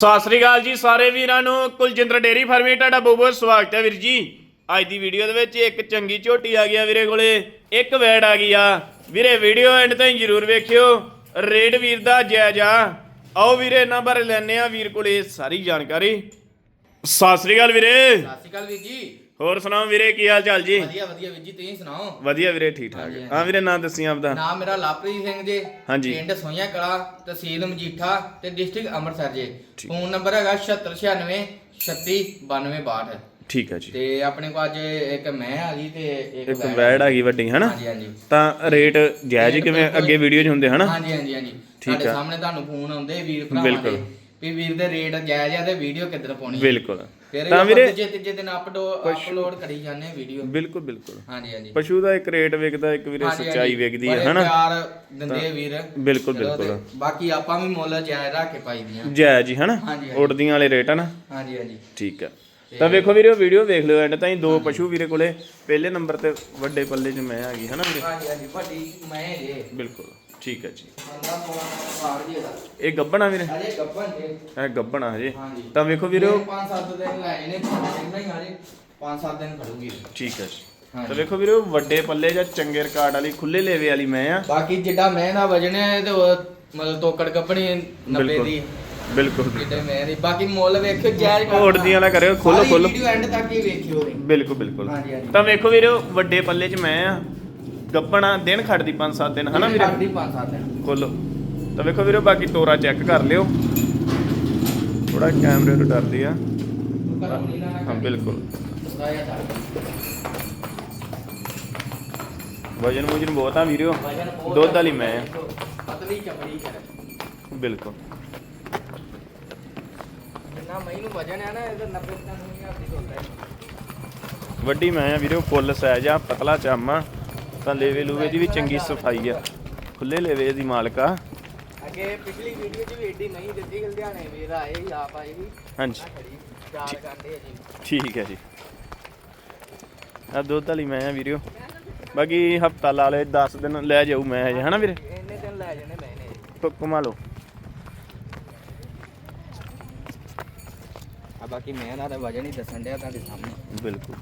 ਸਤਿ ਸ੍ਰੀ ਅਕਾਲ ਜੀ ਸਾਰੇ ਵੀਰਾਂ ਨੂੰ। ਕੁਲਜਿੰਦਰ ਡੇਰੀ ਫਾਰਮੀ ਤੁਹਾਡਾ ਬਹੁਤ ਬਹੁਤ ਸਵਾਗਤ ਹੈ ਵੀਰ ਜੀ। ਅੱਜ ਦੀ ਵੀਡੀਓ ਦੇ ਵਿੱਚ ਇੱਕ ਚੰਗੀ ਝੋਟੀ ਆ ਗਿਆ ਵੀਰੇ ਕੋਲੇ। ਇੱਕ ਵੈੜ ਆ ਗਈ ਆ। ਵੀਰੇ ਵੀਡੀਓ ਐਂਡ ਤਾਈਂ ਜਰੂਰ ਵੇਖਿਓ। ਰੇਡ ਵੀਰ ਦਾ ਜਾਇਜ਼। ਆ ਆਓ ਵੀਰੇ ਇਹਨਾਂ ਬਾਰੇ ਲੈਣੇ ਆ ਵੀਰ ਕੋਲੇ ਸਾਰੀ ਜਾਣਕਾਰੀ। ਸਤਿ ਸ੍ਰੀ ਅਕਾਲ ਵੀਰੇ। ਸਤਿ ਸ਼੍ਰੀ ਅਕਾਲ ਵੀਰ ਜੀ। ਹੋਰ ਸੁਣਾਓ ਵੀਰੇ ਕੀ ਹਾਲ ਚਾਲ ਜੀ? ਵਧੀਆ ਵਧੀਆ ਵੀਰ ਜੀ ਤੁਸੀਂ ਸੁਣਾਓ? ਵਧੀਆ ਵੀਰੇ ਠੀਕ ਠਾਕ। ਹਾਂਜੀ, ਹਾਂ ਵੀਰੇ ਨਾਂ ਦੱਸੀ ਆਪਦਾ। ਨਾਮ ਮੇਰਾ ਲਾਪ੍ਰੀਤ ਸਿੰਘ ਜੀ। ਹਾਂਜੀ। ਪਿੰਡ ਸੋਈਆਂ ਕਲਾ ਤਹਿਸੀਲ ਮਜੀਠਾ ਤੇ ਡਿਸਟ੍ਰਿਕਟ ਅੰਮ੍ਰਿਤਸਰ ਜੀ। ਫੋਨ ਨੰਬਰ ਹੈਗਾ 7696 369262 ਠੀਕ ਹੈ ਜੀ। ਤੇ ਆਪਣੇ ਕੋਲ ਅੱਜ ਇੱਕ ਮੈਂ ਆ ਗਈ ਤੇ ਇੱਕ ਇੱਕ ਵੈੜ। ਵੈੜ ਆ ਗਈ। ਵੱਡੀ ਹਨਾ? ਹਾਂਜੀ ਹਾਂਜੀ। ਤਾਂ ਰੇਟ ਜਾਇਜ਼ ਹੀ ਕਿਵੇਂ? ਅੱਗੇ ਵੀਡੀਓ 'ਚ ਹੁੰਦੇ ਹਨਾ? ਹਾਂਜੀ ਹਾਂਜੀ ਹਾਂਜੀ। ਠੀਕ ਤੁਹਾਡੇ ਆ। ਸਾਹਮਣੇ ਤੁਹਾਨੂੰ ਫੋਨ ਆਉਂਦੇ ਵੀਰ ਭਰਾਵਾਂ ਬਿਲਕੁਲ। ਦੇ ਵੀ ਵੀਰ ਦੇ ਰੇਟ ਜਾਇਜ਼ ਆ ਤੇ ਵੀਡੀਓ ਕਿੱਧਰ ਪਾਉਣੀ ਬਿਲਕੁਲ। ਫਿਰ ਤਾਂ ਤਾਂ ਵੀਰੇ ਤੀਜੇ ਤੀਜੇ ਦਿਨ ਅਪਲੋਡ ਕਰੀ ਜਾਂਦੇ ਵੀਡੀਓ ਬਿਲਕੁਲ ਬਿਲਕੁਲ। ਹਾਂਜੀ ਹਾਂਜੀ। ਪਸ਼ੂ ਦਾ ਇੱਕ ਰੇਟ ਵਿਕਦਾ ਇੱਕ ਵੀਰੇ ਸੱਚਾਈ। ਵਿਕਦੀ ਹੈ ਹਨਾ? ਪਿਆਰ ਦਿੰਦੇ ਆ ਵੀਰ। ਬਿਲਕੁਲ, ਤੇ ਬਿਲਕੁਲ। ਬਾਕੀ ਆਪਾਂ ਵੀ ਮੁੱਲ ਜਾਇਜ਼ ਰੱਖ ਕੇ ਪਾਈ ਦੀਆਂ। ਜੈ ਜੀ ਹਨਾ। ਉੜਦੀਆਂ ਵਾਲੇ ਰੇਟ ਹਨ ਹਾਂਜੀ ਹਾਂਜੀ। ਠੀਕ ਆ। ਤਾਂ ਵੇਖੋ ਵੀਰੇ ਵੀਡੀਓ ਵੇਖ ਲਿਓ ਐਂਡ ਤਾਈਂ ਦੋ ਪਸ਼ੂ ਵੀਰੇ ਕੋਲੇ। ਪਹਿਲੇ ਨੰਬਰ ਤੇ ਵੱਡੇ ਪੱਲੇ 'ਚ ਮੈਂ ਆ ਗਈ ਹਨਾ ਵੀਰੇ? ਹਾਂਜੀ ਹਾਂਜੀ। ਵੱਡੀ ਮੈਂ ਜੇ। ਬਿਲਕੁਲ। ਠੀਕ ਹੈ ਜੀ। ਬੰਦਾ ਮੋੜਾ ਬਾਹਰ ਜੀ ਦਾ ਇਹ ਗੱਬਣਾ ਵੀਰੇ? ਅਜੇ ਗੱਪਨ ਜੇ। ਇਹ ਗੱਬਣਾ ਹਜੇ। ਹਾਂਜੀ ਤਾਂ ਵੇਖੋ ਵੀਰੇ ਉਹ- ਪੰਜ ਸੱਤ ਦਿਨ ਲੈ ਜਨੇ ਇੰਨਾ ਹੀ ਹਾਲੇ ਪੰਜ ਸੱਤ ਦਿਨ ਖੜੂਗੀ। ਠੀਕ ਹੈ ਜੀ। ਹਾਂਜੀ। ਤਾਂ ਵੇਖੋ ਵੀਰੇ ਵੱਡੇ ਪੱਲੇ ਜਾਂ ਚੰਗੇ ਰਿਕਾਰਡ ਵਾਲੀ ਖੁੱਲੇ ਲੇਵੇ ਵਾਲੀ ਮੈਂ ਆ। ਬਾਕੀ ਜਿੱਡਾ ਮੈਂ ਵਜਨ ਹੈ ਤੇ ਉਹ ਮਤਲਬ ਤੋਕੜ ਕੱਪਣੀ 90 ਬਿਲਕੁਲ। ਦੀ। ਬਿਲਕੁਲ ਜਿੱਡੇ ਮੈਂ ਦੀ ਬਾਕੀ ਮੁੱਲ ਵੇਖਿਓ ਉਹ ਉੜਦੀਆਂ ਵਾਲਾ ਕਰਿਓ ਖੋਲੋ ਖੋਲੋ। ਵੀਡੀਓ ਐਂਡ ਤੱਕ ਹੀ ਵੇਖਿਓ ਬਿਲਕੁਲ ਬਿਲਕੁਲ। ਹਾਂਜੀ, ਹਾਂਜੀ। ਤਾਂ ਵੇਖੋ ਵੀਰੇ ਵੱਡੇ ਪੱਲੇ 'ਚ ਮੈਂ ਆ। ਗੱਬਣਾ ਦਿਨ ਖੜਦੀ 5-7 ਦਿਨ ਹਨਾ ਵੀਰੇ? ਖੜਦੀ ਪੰਜ ਸੱਤ ਦਿਨ। ਖੋਲੋ। ਤਾਂ ਵੇਖੋ ਵੀਰੇ ਬਾਕੀ ਤੋਰਾ ਚੈੱਕ ਕਰ ਲਿਓ। ਥੋੜਾ ਕੈਮਰੇ ਤੋਂ ਡਰਦੀ ਆ। ਹਾਂ ਬਿਲਕੁਲ। ਵਜਨ ਵੁਜਨ ਬਹੁਤ ਆ ਬਹੁਤ ਦੁੱਧ ਵਾਲੀ ਮੈਂ। ਪਤਲੀ ਚਮੜੀ ਕਰ ਬਿਲਕੁਲ। ਜਿੰਨਾ ਮਈ ਨੂੰ ਵਜਨ ਹੈ ਨਾ ਇਹਦਾ 90 ਟਨ ਨਹੀਂ ਆਪਦੀ ਦੁੱਧ ਹੈ ਵੱਡੀ ਮੈਂ ਆ ਵੀਰਿਓ ਫੁੱਲ ਸਾਈਜ਼ ਆ ਪਤਲਾ ਚਾਮਾ ਤਾਂ ਲੇਵੇ ਲੂਵੇ ਦੀ ਵੀ ਚੰਗੀ ਸਫ਼ਾਈ ਆ। ਖੁੱਲੇ ਲੇਵੇ ਦੀ ਮਾਲਕ ਅੱਗੇ ਪਿਛਲੀ ਵੀਡੀਓ 'ਚ ਵੀ ਏਡੀ ਨਹੀਂ ਦਿੱਤੀ ਲੁਧਿਆਣੇ ਵੀਰ ਆਏ ਸੀ ਆਪ ਆਏ ਸੀ ਹਾਂਜੀ। ਚਾਰ ਆ ਜੀ। ਠੀਕ ਹੈ ਜੀ। ਆ ਦੁੱਧ ਵਾਲੀ ਮੈਂ ਆ ਵੀਰਿਓ ਬਾਕੀ ਹਫਤਾ ਲਾ ਲੈ 10 ਦਿਨ ਲੈ ਜਾਊ ਮੈਂ ਹਜੇ ਹਨਾ ਵੀਰੇ? ਇੰਨੇ ਦਿਨ ਲੈ ਜਾਣੇ ਮੈਂ ਨੇ ਕ- ਕਮਾ ਲਓ। ਆ ਬਾਕੀ ਮੈਂ ਨਾ ਤਾਂ ਵਜਨ ਹੀ ਦੱਸਣ ਡਿਆ ਤੁਹਾਡੇ ਸਾਹਮਣੇ। ਬਿਲਕੁਲ।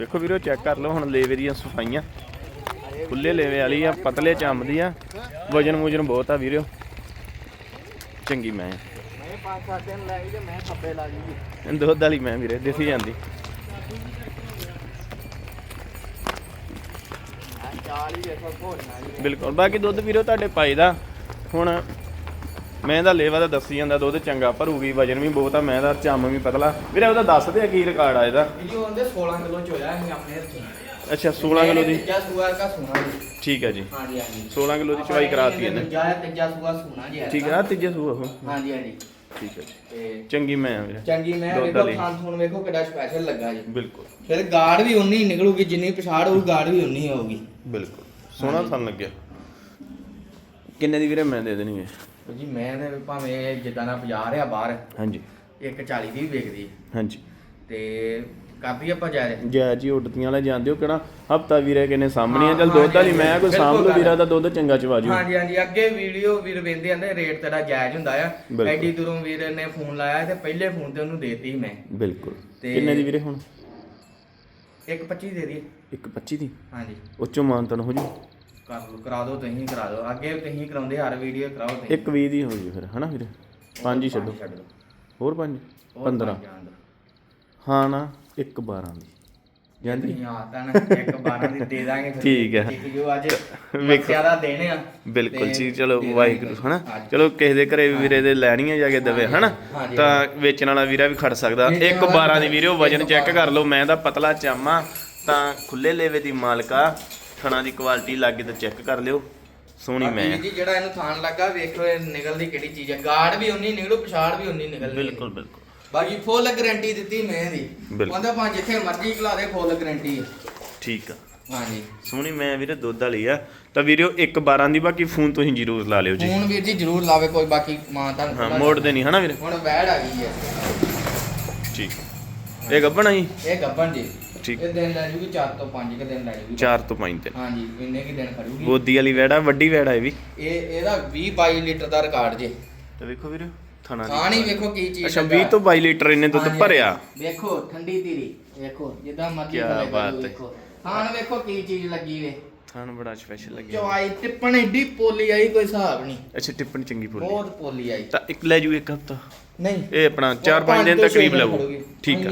ਦੇਖੋ ਵੀਰੋ ਚੈੱਕ ਕਰ ਲਓ, ਹੁਣ ਲੇਵੇ ਦੀਆਂ ਸਫਾਈਆਂ। ਖੁੱਲੇ ਲੇਵੇ ਵਾਲੀ ਆ, ਪਤਲੇ ਚੰਮ ਦੀ ਆ। ਵਜਨ ਵੁਜਨ ਬਹੁਤ ਆ ਵੀਰੋ। ਚੰਗੀ ਮੈਂ ਮੈਂ ਪੰਜ ਸੱਤ ਦਿਨ ਲੈ ਤੇ ਮੈਂ ਖੱਬੇ ਲਾ ਜੂਗੀ ਦੁੱਧ ਵਾਲੀ ਮੈਂ ਵੀਰੇ, ਦਿਸੀ ਜਾਂਦੀ। ਬਿਲਕੁਲ, ਬਾਕੀ ਦੁੱਧ ਵੀਰੋ ਤੁਹਾਡੇ ਪਾਈ ਦਾ। ਹੁਣ ਮੈਂ ਦਾ ਲੇਵਾ ਦਾ ਦੱਸੀ ਜਾਂਦਾ ਦੁੱਧ ਚੰਗਾ ਭਰੂਗੀ ਵਜਨ ਵੀ ਬਹੁਤ ਆ ਮੈਂ ਦਾ ਚੰਮ ਵੀ ਪਤਲਾ। ਵੀਰੇ ਉਹਦਾ ਦੱਸ ਦੇ ਕੀ ਰਿਕਾਰਡ ਆ ਇਹਦਾ। ਇਹ ਜੋ ਹੁੰਦੇ 16 ਕਿਲੋ ਚ ਹੋਇਆ ਅਸੀਂ ਆਪਣੇ ਰੱਖੀ ਅੱਛਾ 16 ਕਿਲੋ ਦੀ। ਤੀਜਾ ਸੂਆ ਦਾ ਸੋਨਾ ਜੀ। ਠੀਕ ਹੈ ਜੀ। ਹਾਂਜੀ ਹਾਂਜੀ। 16 ਕਿਲੋ ਦੀ ਚਵਾਈ ਕਰਾਤੀ ਇਹਨੇ। ਤੀਜਾ ਹੈ ਤੀਜਾ ਸੂਆ ਸੋਨਾ ਜੀ ਠੀਕ ਹੈ ਆ ਤੀਜੇ ਸੂਆ ਉਹ। ਹਾਂਜੀ ਹਾਂਜੀ। ਠੀਕ ਹੈ ਜੀ। ਤੇ ਚੰਗੀ ਮੈਂ ਆ ਵੀਰੇ। ਚੰਗੀ ਮੈਂ ਵੇਖੋ। ਖਾਣ ਹੁਣ ਵੇਖੋ ਕਿੱਡਾ ਸਪੈਸ਼ਲ ਲੱਗਾ ਜੀ। ਬਿਲਕੁਲ। ਫਿਰ ਗਾੜ ਵੀ ਉਨੀ ਹੀ ਨਿਕਲੂਗੀ ਜਿੰਨੀ ਪਛਾੜ ਹੋਊ ਗਾੜ ਵੀ ਉਨੀ ਹੀ ਹੋਊਗੀ। ਬਿਲਕੁਲ। ਸੋਹਣਾ ਥਣ ਲੱਗਿਆ। ਕਿੰਨੇ ਦੀ ਵੀਰੇ ਮੈਂ ਦੇ ਦੇਣੀ ਹੈ। ਤੇ ਜੀ ਮੈਂ ਤੇ ਭਾਵੇਂ ਜਿੱਦਾਂ ਦਾ ਬਾਜ਼ਾਰ ਆ ਬਾਹਰ ਹਾਂਜੀ। 140 ਦੀ ਵੀ ਵਿਕਦੀ ਹਾਂਜੀ। ਤੇ ਕਰਦੀ ਆਪਾਂ ਜਾ ਰਹੇ ਜੈ ਜੀ ਉੱਡਦੀਆਂ ਵਾਲੇ ਜਾਂਦੇ ਹੋ ਕਿਹੜਾ ਹਫਤਾ ਵੀਰੇ ਕਿਨੇ ਸਾਹਮਣੇ ਆ ਚਲ ਦੁੱਧ ਵਾਲੀ ਮੈਂ ਕੋਈ ਸਾਂਭ ਲਓ ਵੀਰਾ ਦਾ ਦੁੱਧ ਚੰਗਾ ਚਵਾ ਜੂ। ਹਾਂਜੀ ਹਾਂਜੀ ਅੱਗੇ ਵੀਡੀਓ ਵੀਰ ਵੇਂਦੇ ਆਂਦੇ ਰੇਟ ਤੇਰਾ ਜਾਇਜ਼ ਹੁੰਦਾ ਆ। ਬਿਲਕੁਲ। ਐਡੀ ਦੂਰੋਂ ਵੀਰ ਨੇ ਫੋਨ ਲਾਇਆ ਤੇ ਪਹਿਲੇ ਫੋਨ ਤੇ ਉਹਨੂੰ ਦੇਤੀ ਮੈਂ। ਬਿਲਕੁਲ। ਤੇ- ਕਿੰਨੇ ਦੀ ਵੀਰੇ ਹੁਣ? 125 ਦੇ ਦੀ 125 ਦੀ? ਹਾਂਜੀ। ਉੱਚੋਂ ਮਾਨਤਨ ਹੋ ਜੂ। ਕਰ ਲਓ ਕਰਾ ਦਿਓ ਤੁਸੀਂ ਕਰਾ ਦਿਓ। ਅੱਗੇ ਤੁਸੀਂ ਕਰਾਉਂਦੇ ਹਰ ਵੀਡੀਓ ਕਰਾਓ ਤੁਸੀਂ। 120 ਦੀ ਹੋ ਜੂ ਫਿਰ ਹਨਾ ਵੀਰੇ? ਪੰਜ ਹੀ ਛੱਡੋ। ਛੱਡ ਦਿਓ। ਹੋਰ ਪੰਜ? ਹੋਰ 15 ਪੰਜ ਜਾਣ ਦਿਓ। ਹਾਂ ਨਾ 1 12 ਦੀ। ਜਾਂਦੀ? ਤੁਸੀਂ ਆ ਤਾਂ ਨਾ ਇੱਕ 12 ਦੀ ਦੇ ਦਾਂਗੇ ਫਿਰ। ਠੀਕ ਹੈ। ਇੱਕ ਜੋ ਅੱਜ ਬੱਚਿਆਂ ਦਾ ਦੇਣ ਆ ਬਿਲਕੁਲ ਤੇ ਜੀ ਚਲੋ ਦੇ ਦਾਂਗੇ ਵਾਹਿਗੁਰੂ। ਹਨਾ? ਹਾਂਜੀ। ਚਲੋ ਕਿਸੇ ਦੇ ਘਰੇ ਵੀ ਵੀਰੇ ਦੇ ਲੈਣੀ ਆ ਜਾ ਕੇ ਦਵੇ ਹਨਾ? ਹਾਂਜੀ। ਤਾਂ ਵੇਚਣ ਵਾਲਾ ਵੀਰਾ ਵੀ ਖੜ ਸਕਦਾ। ਵੇਚਣ ਇੱਕ ਵਾਲਾ 12 ਦੀ ਵੀਰੋ ਵਜਨ ਇੱਕ ਚੈੱਕ 12 ਕਰ ਲਓ ਮੈਂ ਦਾ ਪਤਲਾ ਚਾਮਾ ਤਾਂ ਖੁੱਲੇ ਲੇਵੇ ਦੀ ਮਾਲਕਾ। ਥਣਾ ਦੀ ਕੁਆਲਿਟੀ ਲੱਗੇ ਤਾਂ ਚੈੱਕ ਕਰ ਲਿਓ। ਸੋਹਣੀ ਮੈਂ। ਬਾਕੀ ਜੀ ਜਿਹੜਾ ਇਹਨੂੰ ਥਾਣ ਲੱਗਾ ਵੇਖੋ ਇਹ ਨਿਕਲਦੀ ਕਿਹੜੀ ਚੀਜ਼ ਹੈ ਗਾਰਡ ਵੀ ਉਨੀ ਨਿਕਲੂ ਪਛਾੜ ਵੀ ਉਨੀ ਨਿਕਲਦੀ। ਬਿਲਕੁਲ ਬਿਲਕੁਲ। ਬਾਕੀ ਫੁੱਲ ਗਾਰੰਟੀ ਦਿੱਤੀ ਮੈਂ ਦੀ ਬਿਲਕੁਲ। ਉਹਦਾ ਭਾਂ ਜਿੱਥੇ ਮਰਜ਼ੀ ਖਲਾ ਦੇ ਫੁੱਲ ਗਾਰੰਟੀ ਹੈ ਠੀਕ ਆ। ਹਾਂਜੀ। ਸੋਹਣੀ ਮੈਂ ਵੀਰੇ ਦੁੱਧ ਵਾਲੀ ਆ। ਤਾਂ ਵੀਰੋ ਇੱਕ 12 ਦੀ ਬਾਕੀ ਫੋਨ ਤੁਸੀਂ ਜ਼ਰੂਰ ਲਾ ਲਿਓ ਜੀ। ਫੋਨ ਵੀਰ ਜੀ ਜ਼ਰੂਰ ਲਾਵੇ ਕੋਈ ਬਾਕੀ ਮਾਂ ਤਾਂ ਹਾਂ ਮੋੜ ਦੇ ਨਹੀਂ ਹਨਾ ਵੀਰੇ? ਹੁਣ ਵੈੜ ਆ ਗਈ ਹੈ ਠੀਕ। ਇਹ ਗੱਬਣਾ ਜੀ? ਇਹ ਗੱਬਣ ਜੀ। ਠੀਕ। ਇਹ ਦਿਨ ਲੈ ਜੂਗੀ 4 ਤੋਂ 5 ਕਿ ਦਿਨ ਲੈ ਜੂਗੀ 4 ਤੋਂ 5 ਤੇ ਹਾਂਜੀ ਇੰਨੇ ਕਿ ਦਿਨ ਖੜੂਗੀ। ਗੋਦੀ ਵਾਲੀ ਵੈੜ ਵੱਡੀ ਵੈੜ ਇਹ ਵੀ। ਇਹ ਇਹਦਾ 20 22 ਲੀਟਰ ਦਾ ਰਿਕਾਰਡ ਜੇ। ਤੇ ਵੇਖੋ ਵੀਰੇ ਥਣਾ ਖਾਣ ਹੀ ਵੇਖੋ ਕੀ ਚੀਜ਼ ਅੱਛਾ ਲੱਗਾ। 20 ਤੋਂ 22 ਲੀਟਰ ਇਹਨੇ ਦੁੱਧ ਭਰਿਆ। ਵੇਖੋ ਠੰਡੀ ਧੀਰੀ। ਵੇਖੋ ਜਿੱਦਾਂ ਮਰਜ਼ੀ ਥੱਲੇ ਬਾਤ ਹੈ। ਵੇਖੋ ਕੀ ਚੀਜ਼ ਲੱਗੀ ਵੇ। ਥਣ ਬੜਾ ਸਪੈਸ਼ਲ ਲੱਗਿਆ। ਚਵਾਈ ਟਿੱਪਣ ਏਡੀ ਪੋਲੀ ਆਈ ਕੋਈ ਹਿਸਾਬ ਨਹੀਂ। ਅੱਛਾ ਟਿੱਪਣੀ ਚੰਗੀ ਬੋਲੀ ਬਹੁਤ ਪੋਲੀ ਆਈ। ਤਾਂ ਇੱਕ ਲੈ ਜੂ ਇੱਕ ਹਫਤਾ? ਨਹੀਂ। ਇਹ ਆਪਣਾ 4-5 ਦਿਨ ਤੱਕ ਕਰੀਬ ਲਵੋ ਠੀਕ ਆ।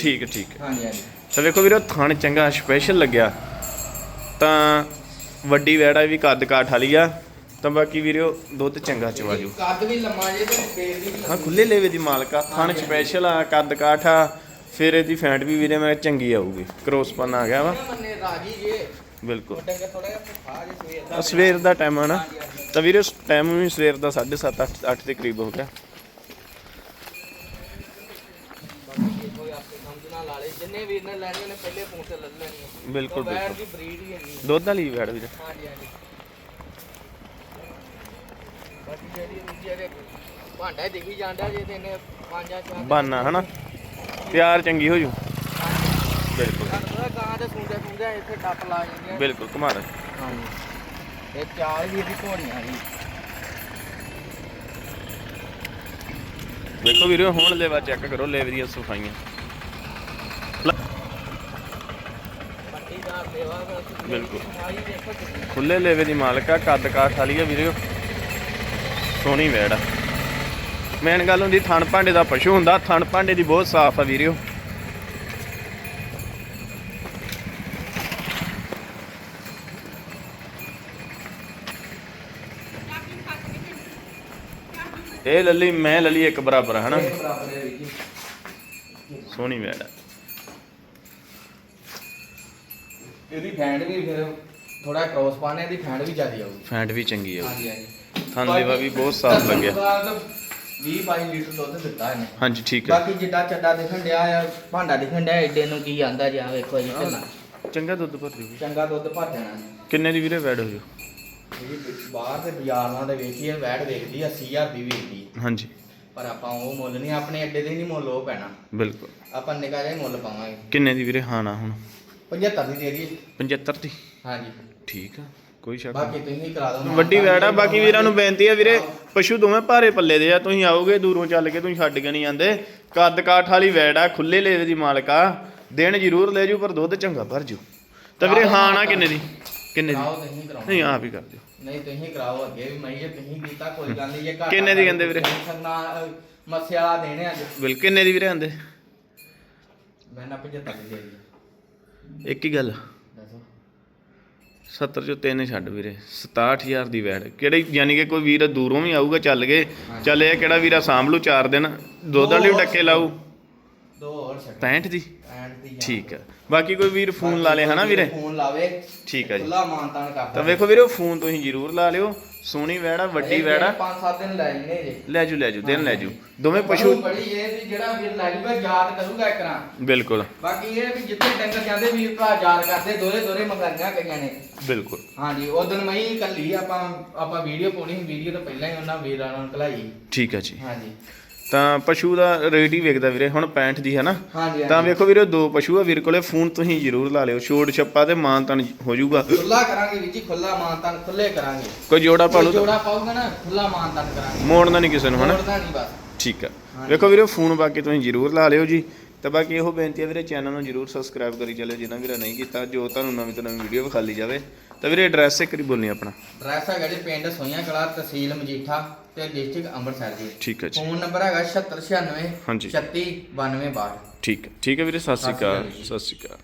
ਠੀਕ ਠੀਕ ਹੈ ਹਾਂਜੀ ਹਾਂਜੀ। ਤਾਂ ਵੇਖੋ ਵੀਰੋ ਥਣ ਚੰਗਾ ਸਪੈਸ਼ਲ ਲੱਗਿਆ। ਤਾਂ ਵੱਡੀ ਵੈੜ ਆ ਵੀ ਕੱਦ ਕਾਠ ਵਾਲੀ ਆ। ਤਾਂ ਬਾਕੀ ਵੀਰੋ ਦੁੱਧ ਚੰਗਾ ਚਵਾ ਜੂ। ਕੱਦ ਵੀ ਲੰਮਾ ਜੇ ਤੇ ਫੇਰ ਵੀ ਹਾਂ ਖੁੱਲੇ ਲੇਵੇ ਦੀ ਮਾਲਕ ਆ। ਥਣ ਸਪੈਸ਼ਲ ਆ ਕੱਦ ਕਾਠ ਆ। ਫਿਰ ਇਹਦੀ ਫੈਂਟ ਵੀ ਵੀਰੇ ਮੈਂ ਚੰਗੀ ਆਊਗੀ। ਕ੍ਰੋਸ ਪਨ ਆ ਗਿਆ ਵਾ। ਮੰਨੇ ਰਾਜੀ ਜੇ। ਬਿਲਕੁਲ। ਡੰਗਰ ਥੋੜਾ ਜਿਹਾ ਭੁੱਖਾ ਜੇ ਸਵੇਰ ਦਾ ਸਵੇਰ ਦਾ ਟਾਈਮ ਆ ਨਾ। ਤਾਂ ਵੀਰੇ ਉਸ ਟਾਈਮ ਵੀ ਸਵੇਰ ਦਾ 7:30 8 ਦੇ ਕਰੀਬ ਹੋ ਗਿਆ। ਜਿੰਨੇ ਲੈਣੀ ਪਹਿਲੇ ਫੋਨ ਤੇ ਲੈ ਲੈਣੀ ਬਿਲਕੁਲ ਬਿਲਕੁਲ। ਦੀ ਬਰੀਡ ਹੀ ਹੈਗੀ ਦੁੱਧ ਵਾਲੀ ਵੈੜ ਵੀਰੇ। ਹਾਂਜੀ ਹਾਂਜੀ ਬਾਕੀ ਜਿਹੜੀ ਜਿਹੜੇ ਭਾਂਡਾ ਦਿਖੀ ਜਾਂਦਾ ਜੇ ਤੇ ਇਹਨੇ ਪੰਜਾਂ ਚਾਰ ਬਾਨਾ ਹਨਾ? ਤਿਆਰ ਚੰਗੀ ਹੋ ਜੂ ਬਿਲਕੁਲ ਤੁਹਾਨੂੰ ਪਤਾ ਗਾਂ ਦੇ ਸੁੰਦੇ ਇੱਥੇ ਟੱਪ ਲਾ ਜਾਂਦੀਆਂ ਬਿਲਕੁਲ ਦੇ ਹਾਂਜੀ। ਇਹ ਚਾਲ ਵੀ ਇਹਦੀ ਘੋੜੀਆਂ ਜੀ ਵੇਖੋ ਵੀਰੇ ਹੁਣ ਲੇਵਾ ਚੈੱਕ ਕਰੋ ਲੇਵੇ ਦੀਆਂ ਸਫਾਈਆਂ। ਬਿਲਕੁਲ। ਖੁੱਲੇ ਲੇਵੇ ਦੀ ਮਾਲਕ ਕੱਦ ਕਾਠ ਵਾਲੀ ਆ ਵੀਰੇ। ਸੋਹਣੀ ਵੈੜ ਆ। ਮੇਨ ਗੱਲ ਹੁੰਦੀ ਥਣ ਭਾਂਡੇ ਦਾ ਪਸ਼ੂ ਹੁੰਦਾ ਥਣ ਭਾਂਡੇ ਦੀ ਬਹੁਤ ਸਾਫ਼ ਆ ਇਹ ਲੱਲੀ ਮੈਂ ਲੱਲੀ ਇੱਕ ਬਰਾਬਰ ਹਨਾ? ਹੈ ਵੀਰ ਜੀ। ਸੋਹਣੀ ਆ। ਇਹਦੀ ਫੈਂਡ ਵੀ ਫਿਰ ਥੋੜਾ ਕ੍ਰੋਸ ਪਾਣੇ ਦੀ ਫੈਂਡ ਵੀ ਜ਼ਿਆਦਾ ਆਊਗੀ। ਫੈਂਟ ਵੀ ਚੰਗੀ ਆ। ਹਾਂਜੀ ਹਾਂਜੀ। ਥਣ ਲੇਵਾ ਵੀ ਬਹੁਤ ਸਾਫ਼ ਲੱਗਿਆ। 20 22 ਲੀਟਰ ਦੁੱਧ ਦਿੱਤਾ ਇਹਨੇ। ਹਾਂਜੀ ਠੀਕ ਹੈ ਬਾਕੀ ਜਿੱਡਾ ਚੱਡਾ ਦਿਖਣ ਡਿਆ ਆ ਭਾਂਡਾ ਦਿਖਣ ਡਿਆ ਏਡੇ ਨੂੰ ਕੀ ਆਂਦਾ ਜੀ ਆ ਵੇਖੋ ਜੀ ਕਿੰਨਾ। ਚੰਗਾ ਦੁੱਧ ਭਰ ਜੂਗੀ। ਚੰਗਾ ਦੁੱਧ ਭਰ ਜਾਣਾ। ਕਿੰਨੇ ਦੀ ਵੀਰੇ ਵੈੜ ਹੋ ਜੂ ਇਹ ਬਾਹਰ ਦੇ ਬਾਜ਼ਾਰਾਂ ਦੇ ਵੇਖੀਏ ਵੈਟ ਵੇਖਦੀ 80000 ਦੀ ਵੇਚਦੀ ਹਾਂਜੀ। ਪਰ ਆਪਾਂ ਉਹ ਮੁੱਲ ਨਹੀਂ ਆਪਣੇ ਅੱਡੇ ਦੇ ਨਹੀਂ ਮੁੱਲ ਉਹ ਪੈਣਾ। ਬਿਲਕੁਲ। ਆਪਾਂ ਨਿਕਾ ਜਿਹਾ ਹੀ ਮੁੱਲ ਪਾਵਾਂਗੇ। ਕਿੰਨੇ ਦੀ ਵੀਰੇ? ਹਾਂ ਨਾ ਹੁਣ। 75 ਦੀ ਦੇ ਦੀ 75 ਦੀ? ਹਾਂਜੀ। ਠੀਕ ਆ ਕੋਈ ਸ਼ੱਕ ਬਾਕੀ ਤੁਸੀਂ ਕਰਾ ਦਿਓ ਨਹੀਂ ਵੱਡੀ ਵੈੜ ਆ ਬਾਕੀ ਵੀਰਾਂ ਨੂੰ ਬੇਨਤੀ ਆ ਵੀਰੇ ਪਸ਼ੂ ਦੋਵੇਂ ਭਾਰੇ ਪੱਲੇ ਦੇ ਆ ਤੁਸੀਂ ਆਓਗੇ ਦੂਰੋਂ ਚੱਲ ਕੇ ਤੁਸੀਂ ਛੱਡ ਕੇ ਨਹੀਂ ਜਾਂਦੇ। ਕੱਦ ਕਾਠ ਵਾਲੀ ਵੈੜ ਆ ਖੁੱਲੇ ਲੇਵੇ ਦੀ ਮਾਲਕ ਦਿਨ ਜ਼ਰੂਰ ਲੈ ਜੂ ਪਰ ਦੁੱਧ ਚੰਗਾ ਭਰ ਜੂ ਤਾਂ ਵੀਰੇ ਹਾਂ ਨਾ ਕਿੰਨੇ ਦੀ? ਕਿੰਨੇ ਦੀ ਕਰਾਓ ਤੁਸੀਂ ਕਰਾਓ ਨਹੀਂ ਆਪ ਹੀ ਕਰ ਦਿਓ। ਨਹੀਂ ਤੁਸੀਂ ਕਰਾਓ ਅੱਗੇ ਵੀ ਮੈਂ ਜੇ ਤੁਸੀਂ ਕੀਤਾ ਕੋਈ ਗੱਲ ਨਹੀਂ ਜੇ ਘਰ ਕਿੰਨੇ ਦੀ ਕਹਿੰਦੇ ਵੀਰੇ? ਸੰਗਨਾ ਮਸਿਆ ਦੇਣੇ ਅੱਜ। ਬਿਲ ਕਿੰਨੇ ਦੀ ਵੀਰੇ ਆਂਦੇ? ਮੈਂ ਨਾ 75 ਦੀ ਦੀ ਇੱਕ ਹੀ ਗੱਲ। ਦੱਸੋ। 70 ਚੋਂ ਤਿੰਨ ਛੱਡ ਵੀਰੇ 67000 ਦੀ ਵੈੜ। ਕਿਹੜੀ ਯਾਨੀ ਕਿ ਕੋਈ ਵੀਰ ਦੂਰੋਂ ਵੀ ਆਊਗਾ ਚੱਲ ਕੇ ਚੱਲ ਇਹ ਕਿਹੜਾ ਵੀਰਾ ਸਾਂਭ ਲੂ ਚਾਰ ਦਿਨ ਦੁੱਧ ਵਾਲੀ ਵੀ ਡੱਕੇ ਲਾਊ। ਛੱਡ 65 ਦੀ? ਐਂਡ ਦੀ ਠੀਕ ਹੈ ਬਾਕੀ ਕੋਈ ਵੀਰ ਫੋਨ ਲਾ ਲੇ ਹਨਾ ਵੀਰੇ? ਫੋਨ ਲਾਵੇ। ਠੀਕ ਹੈ ਜੀ। ਖੁੱਲਾ ਮਾਨਤਾਨ ਕਰਦਾ ਤਾਂ ਵੇਖੋ ਵੀਰੇ ਫੋਨ ਤੁਸੀਂ ਜ਼ਰੂਰ ਲਾ ਲਿਓ। ਸੋਹਣੀ ਵੈੜਾ ਵੱਡੀ ਵੈੜਾ। 5-7 ਦਿਨ ਲੈ ਜਨੇ ਜੇ। ਲੈ ਜੂ ਲੈ ਜੂ ਦਿਨ ਲੈ ਜੂ। ਦੋਵੇਂ ਪਸ਼ੂ ਬੜੀ ਇਹ ਵੀ ਜਿਹੜਾ ਵੀਰ ਲੈ ਜੂਗਾ ਯਾਦ ਕਰੂਗਾ ਇੱਕ ਨਾ ਬਿਲਕੁਲ। ਬਾਕੀ ਇਹ ਵੀ ਜਿੱਥੇ ਡੰਗਰ ਜਾਂਦੇ ਵੀਰ ਭਰਾ ਯਾਦ ਕਰਦੇ ਦੋਰੇ ਦੋਰੇ ਮੰਗਾਈਆਂ ਕਈਆਂ ਨੇ। ਬਿਲਕੁਲ। ਹਾਂਜੀ ਉਹ ਦਿਨ ਮੈਂ ਕੱਲੀ ਆਪਾਂ ਆਪਾਂ ਵੀਡੀਓ ਪਾਉਣੀ ਸੀ ਵੀਡੀਓ ਤੋਂ ਪਹਿਲਾਂ ਹੀ ਉਹਨਾਂ ਵੀਰਾਂ ਨੂੰ ਕਲਾਈ ਠੀਕ ਹੈ ਜੀ। ਹਾਂਜੀ। ਤਾਂ ਪਸ਼ੂ ਦਾ ਰੇਟ ਹੀ ਵੇਖਦਾ ਵੀਰੇ ਹੁਣ 65 ਦੀ ਹੈ ਨਾ। ਹਾਂਜੀ ਤਾਂ ਵੇਖੋ ਵੀਰੇ ਦੋ ਪਸ਼ੂ ਆ ਵੀਰ ਕੋਲੇ ਫੋਨ ਤੁਸੀਂ ਜ਼ਰੂਰ ਲਾ ਲਿਓ। ਛੋੜ ਛੱਪਾ ਤੇ ਮਾਨ ਤਨ ਹੋ ਜਾਊਗਾ। ਖੁੱਲਾ ਕਰਾਂਗੇ ਵੀਰ ਜੀ ਖੁੱਲਾ ਮਾਨਤਾਨ ਖੁੱਲੇ ਕਰਾਂਗੇ। ਕੋਈ ਜੋੜਾ ਪਾ ਲਓ ਜੋੜਾ ਪਾਊਗਾ ਨਾ ਖੁੱਲਾ ਮਾਨਤਾਨ ਕਰਾਂਗੇ। ਮੋੜਨਾ ਨਹੀਂ ਕਿਸੇ ਨੂੰ ਹਨਾ? ਮੋੜਦਾ ਨਹੀਂ ਬਸ। ਠੀਕ ਆ। ਵੇਖੋ ਵੀਰੇ ਫੋਨ ਬਾਕੀ ਤੁਸੀਂ ਜ਼ਰੂਰ ਲਾ ਲਿਓ ਜੀ। ਤੇ ਬਾਕੀ ਇਹੋ ਬੇਨਤੀ ਹੈ ਵੀਰੇ ਚੈਨਲ ਨੂੰ ਜ਼ਰੂਰ ਸਬਸਕ੍ਰਾਈਬ ਕਰੀ ਚੱਲਿਓ ਜਿਨ੍ਹਾਂ ਵੀਰਾ ਨਹੀਂ ਕੀਤਾ ਜੋ ਤੁਹਾਨੂੰ ਨਵੀਂ ਤੋਂ ਨਵੀਂ ਵੀਡੀਓ ਵਿਖਾਲੀ ਜਾਵੇ। ਤਾਂ ਵੀਰੇ ਐਡਰੈਸ ਇੱਕ ਵਾਰੀ ਬੋਲਣੀ ਆਪਣਾ। ਐਡਰੈਸ ਹੈਗਾ ਜੀ ਪਿੰਡ ਸੋਈਆਂ ਕਲਾ ਤਹਿਸੀਲ ਮਜੀਠਾ। ਤੇ ਡਿਸਟ੍ਰਿਕਟ ਅੰਮ੍ਰਿਤਸਰ ਜੀ ਠੀਕ ਹੈ ਜੀ। ਫੋਨ ਨੰਬਰ ਹੈਗਾ 7696 ਹਾਂਜੀ। 36 92 62 ਠੀਕ ਹੈ। ਠੀਕ ਹੈ ਵੀਰੇ ਸਤਿ ਸ਼੍ਰੀ ਅਕਾਲ। ਸਤਿ ਸ਼੍ਰੀ ਅਕਾਲ।